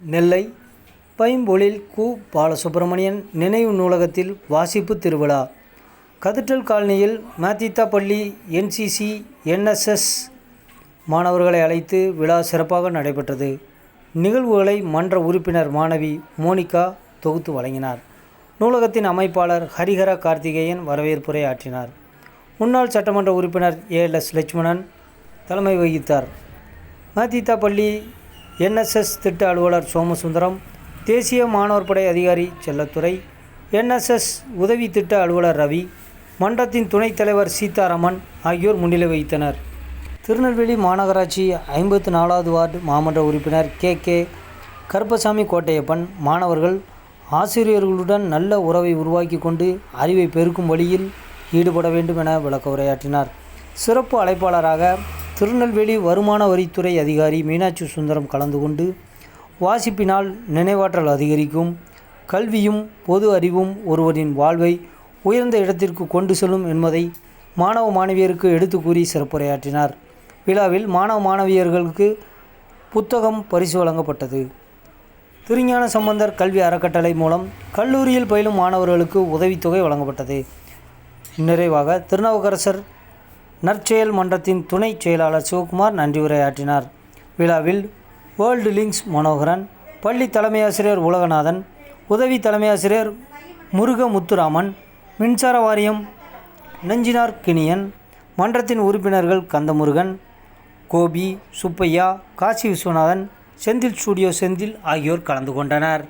நெல்லை பைம்பொழில் கு. பாலசுப்பிரமணியன் நினைவு நூலகத்தில் வாசிப்பு திருவிழா. கதிற்றல் காலனியில் மத்தித்தா பள்ளி என்சிசி என்எஸ்எஸ் மாணவர்களை அழைத்து விழா சிறப்பாக நடைபெற்றது. நிகழ்வுகளை மன்ற உறுப்பினர் மாணவி மோனிகா தொகுத்து வழங்கினார். நூலகத்தின் அமைப்பாளர் ஹரிஹர கார்த்திகேயன் வரவேற்புரை ஆற்றினார். முன்னாள் சட்டமன்ற உறுப்பினர் ஏஎல்எஸ் லட்சுமணன் தலைமை வகித்தார். மதித்தா பள்ளி என்எஸ்எஸ் திட்ட அலுவலர் சோமசுந்தரம் தேசிய மாணவர் படை அதிகாரி செல்லத்துறை என்எஸ்எஸ் உதவி திட்ட அலுவலர் ரவி மன்றத்தின் துணைத் தலைவர் சீதாராமன் ஆகியோர் முன்னிலை வகித்தனர். திருநெல்வேலி மாநகராட்சி ஐம்பத்து நாலாவது வார்டு மாமன்ற உறுப்பினர் கே. கே. கருப்பசாமி கோட்டையப்பன் மாணவர்கள் ஆசிரியர்களுடன் நல்ல உறவை உருவாக்கி கொண்டு அறிவை பெருக்கும் வழியில் ஈடுபட வேண்டும் என விளக்க உரையாற்றினார். சிறப்பு அழைப்பாளராக திருநெல்வேலி வருமான வரித்துறை அதிகாரி மீனாட்சி சுந்தரம் கலந்து கொண்டு வாசிப்பினால் நினைவாற்றல் அதிகரிக்கும் கல்வியும் பொது அறிவும் ஒருவரின் வாழ்வை உயர்ந்த இடத்திற்கு கொண்டு செல்லும் என்பதை மாணவ மாணவியருக்கு எடுத்து கூறி சிறப்புரையாற்றினார். விழாவில் மாணவ மாணவியர்களுக்கு புத்தகம் பரிசு வழங்கப்பட்டது. திருஞான சம்பந்தர் கல்வி அறக்கட்டளை மூலம் கல்லூரியில் பயிலும் மாணவர்களுக்கு உதவித்தொகை வழங்கப்பட்டது. நிறைவாக திருநாவுக்கரசர் நற்செயல் மன்றத்தின் துணைச் செயலாளர் சிவகுமார் நன்றி உரையாற்றினார். விழாவில் வேர்ல்டு லிங்க்ஸ் மனோகரன் பள்ளி தலைமையாசிரியர் உலகநாதன் உதவி தலைமை ஆசிரியர் முருக முத்துராமன் மின்சார வாரியம் நெஞ்சினார் கிணியன் மன்றத்தின் உறுப்பினர்கள் கந்தமுருகன் கோபி சுப்பையா காசி விஸ்வநாதன் செந்தில் ஸ்டூடியோ செந்தில் ஆகியோர் கலந்து கொண்டனர்.